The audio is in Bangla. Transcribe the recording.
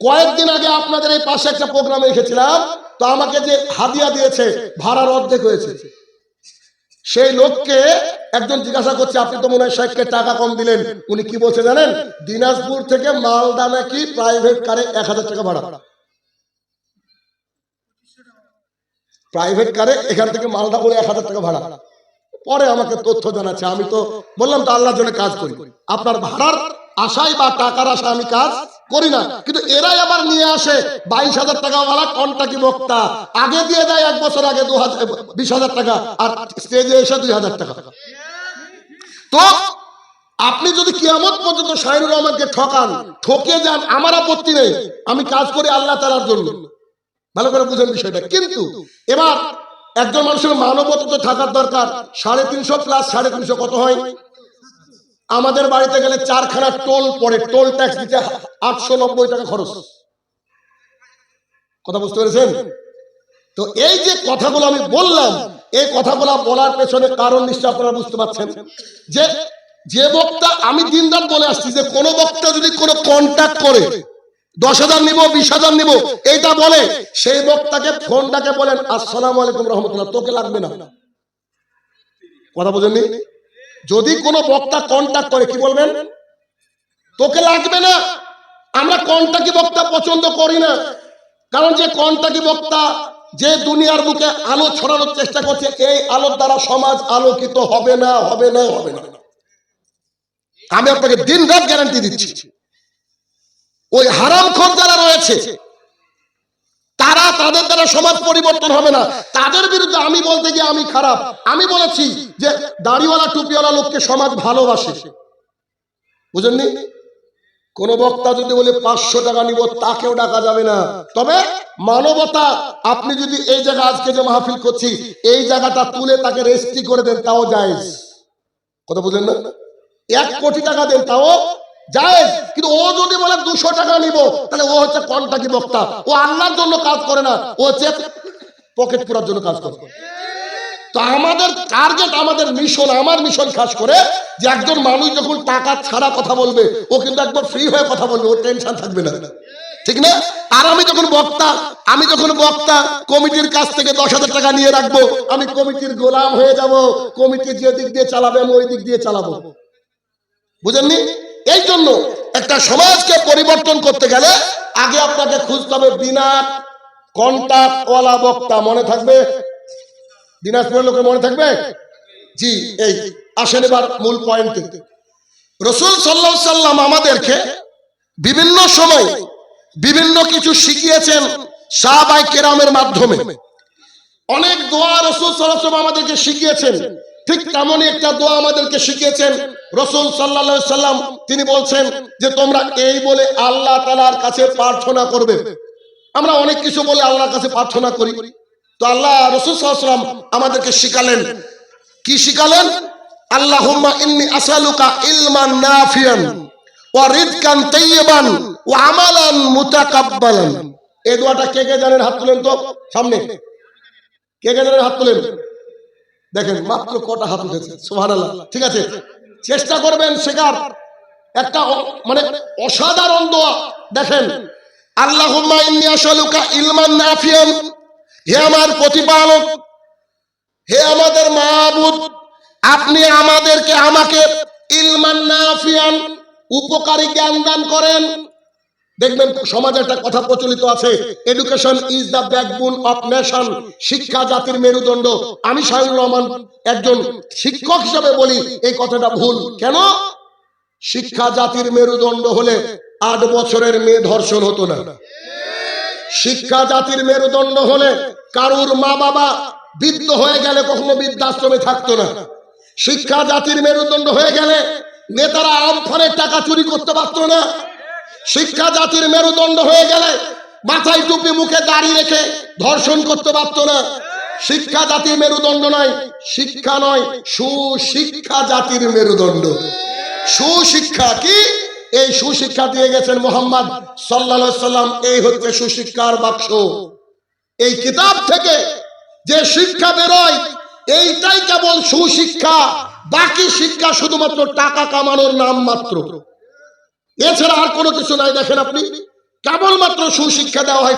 কয়েকদিন আগে আপনাদের এই পাশে একটা প্রোগ্রামে রেখেছিলাম তো আমাকে যে হাদিয়া দিয়েছে, ভাড়ার অর্ধেক হয়েছে। সেই লোককে একজন জিজ্ঞাসা করছে, আপনি তো মনে হয় শেখকে টাকা কম দিলেন? উনি কি বলছে জানেন? দিনাজপুর থেকে মালদা নাকি প্রাইভেট কারে এক হাজার টাকা ভাড়া। প্রাইভেট কারে এখান থেকে মালদা করে এক হাজার টাকা ভাড়া। পরে আমাকে তথ্য জানাচ্ছে, আমি তো বললাম তো আল্লাহর জন্য কাজ করি। আপনার ভাড়ার আশায় বা টাকার আশা আমি কাজ করি না। কিন্তু এরাই আবার নিয়ে আসে। বাইশ হাজার টাকা ওয়ালা কন্টাকি বক্তা? আগে দিয়ে দেয়, এক বছর আগে দু হাজার বিশ হাজার টাকা, আর স্টেজে এসে দুই হাজার টাকা। তো আপনি যদি কিয়ামত পর্যন্ত শাহিনুর রহমানকে ঠকান ঠকে যান, আমার আপত্তি নেই। আমি কাজ করি আল্লাহ তালার জন্য। ভালো করে বুঝেন বিষয়টা। কিন্তু এবার একজন মানুষের মানবতা থাকার দরকার। সাড়ে তিনশো প্লাস সাড়ে তিনশো কত হয়? আমাদের বাড়িতে গেলে চারখানা টোল পড়ে, টোল ট্যাক্স দিতে আটশো নব্বই টাকা খরচ। কথা বুঝতে পেরেছেন? তো এই যে কথাগুলো আমি বললাম, এই কথাগুলো বলার পেছনে কারণ নিশ্চয় আপনারা বুঝতে পারছেন যে যে বক্তা, আমি দিনদার বলে আসছি যে কোন বক্তা যদি কোনো কন্ট্যাক্ট করে দশ হাজার নিবো বিশ হাজার নিবো, এইটা বলে, সেই বক্তাকে ফোনটাকে বলেন, আসসালাম আলাইকুম রহমতুল্লাহ, তোকে লাগবে না। কথা বোঝেননি? যদি কোনো বক্তা কন্ট্যাক্ট করে, কি বলবেন? তোকে লাগবে না। আমরা কন্টাকি বক্তা পছন্দ করি না। কারণ যে কন্টাকি বক্তা, যে দুনিয়ার বুকে আলো ছড়ানোর চেষ্টা করছে, এই আলোর দ্বারা সমাজ আলোকিত হবে না হবে না হবে না। আমি আপনাকে দিন রাত গ্যারান্টি দিচ্ছি। ওই হারাম খর যারা রয়েছে তারা তাদের দ্বারা সমাজ পরিবর্তন হবে না, তাদের বিরুদ্ধে আমি বলতে গিয়ে আমি খারাপ। আমি বলেছি যে দাড়িওয়ালা, টুপিওয়ালা লোককে সমাজ ভালোবাসে। বুঝেননি? কোন বক্তা যদি বলে, পাঁচশো টাকা নিব তাকেও ডাকা যাবে না। তবে মানবতা, আপনি যদি এই জায়গা আজকে যে মাহফিল করছি, এই জায়গাটা তুলে তাকে রেস্টি করে দেন, তাও যায় কথা বুঝলেন না? এক কোটি টাকা দেন, তাও যায় কিন্তু ও যদি বলে দুশো টাকা নিব, তাহলে ও হচ্ছে কন্টাকি বক্তা। ও আল্লাহর জন্য কাজ করে না, ও হচ্ছে পকেট পুরার জন্য কাজ করে। তো আমাদের টার্গেট আমাদের মিশন আমার মিশন খাস করে যে একজন মানুষ যখন টাকা ছাড়া কথা বলবে, ও কিন্তু একবার ফ্রি হয়ে কথা বলবে ও টেনশন থাকবে না। ঠিক না? আর আমি যখন বক্তা, আমি যখন বক্তা, কমিটির কাছ থেকে দশ হাজার টাকা নিয়ে রাখব, আমি কমিটির গোলাম হয়ে যাব, কমিটি যে দিক দিয়ে চালাবে, আমি ওই দিক দিয়ে চালাবো। বুঝেননি? এই জন্য একটা সমাজকে পরিবর্তন করতে গেলে আগে আপনাকে খুঁজতে হবে বিনা কন্টাক্ট ওয়ালা বক্তা, মনে থাকবে? দিনাজপুরের লোকের মনে থাকবে? জি, এই, আসেন এবার মূল পয়েন্টে রসুল সাল্লাহ সাল্লাম আমাদেরকে বিভিন্ন সময় বিভিন্ন কিছু শিখিয়েছেন সাহাবাই কেরামের মাধ্যমে। অনেক দোয়া রসুল সাল্লাহ আমাদেরকে শিখিয়েছেন। ঠিক তেমনই একটা দোয়া আমাদেরকে শিখিয়েছেন রসুল সাল্লা সাল্লাম তিনি বলছেন যে তোমরা এই বলে আল্লাহ তালার কাছে প্রার্থনা করবে। আমরা অনেক কিছু বলে আল্লাহর কাছে প্রার্থনা করি। তো আল্লাহ রসুল সাল্লাম আমাদেরকে শিখালেন। কি শিখালেন? ইলমান কে কে জানেন? হাত তো, সামনে। কে কে জানেন? হাত দেখেন কটা হাত ঠিক আছে? চেষ্টা করবেন শেখার। একটা মানে অসাধারণ দোয়া। দেখেন আল্লাহ ইলমান নাফিয়ান। হে আমার প্রতিপালক, হে আমাদের মাহবুদ, আপনি আমাদেরকে আমাকে ইলমান নাফিয়ান, উপকারী জ্ঞান দান করেন। দেখবেন সমাজে একটা কথা প্রচলিত আছে education is the backbone of nation শিক্ষা জাতির মেরুদণ্ড। আমি শাহুর রহমান একজন শিক্ষক হিসেবে বলি, এই কথাটা ভুল। কেন? শিক্ষা জাতির মেরুদণ্ড হলে আট বছরের মেয়ে ধর্ষণ হতো না। শিক্ষা জাতির মেরুদণ্ড হলে কারুর মা বাবা বৃদ্ধ হয়ে গেলে কখনো বৃদ্ধাশ্রমে থাকতো না। শিক্ষা জাতির মেরুদণ্ড হয়ে গেলে নেতারা আমফানের টাকা চুরি করতে পারতো না। শিক্ষা জাতির মেরুদণ্ড হয়ে গেলে মাথায় টুপি মুখে দাড়ি রেখে ধর্ষণ করতে পারতো না। শিক্ষা জাতির মেরুদণ্ড নয়, শিক্ষা নয়, সুশিক্ষা জাতির মেরুদণ্ড। সুশিক্ষা কি? এই সুশিক্ষা দিয়ে গেছেন মোহাম্মদ সাল্লা সাল্লাম। এই হচ্ছে সুশিক্ষার বাক্স। এই কিতাব থেকে যে শিক্ষা বেরোয়, এইটাই কেবল সুশিক্ষা, বাকি শিক্ষা শুধুমাত্র টাকা কামানোর নাম মাত্র। এছাড়া আর কোনো কিছু নাই দেখেন আপনি। কেবলমাত্র সুশিক্ষা দেওয়া হয়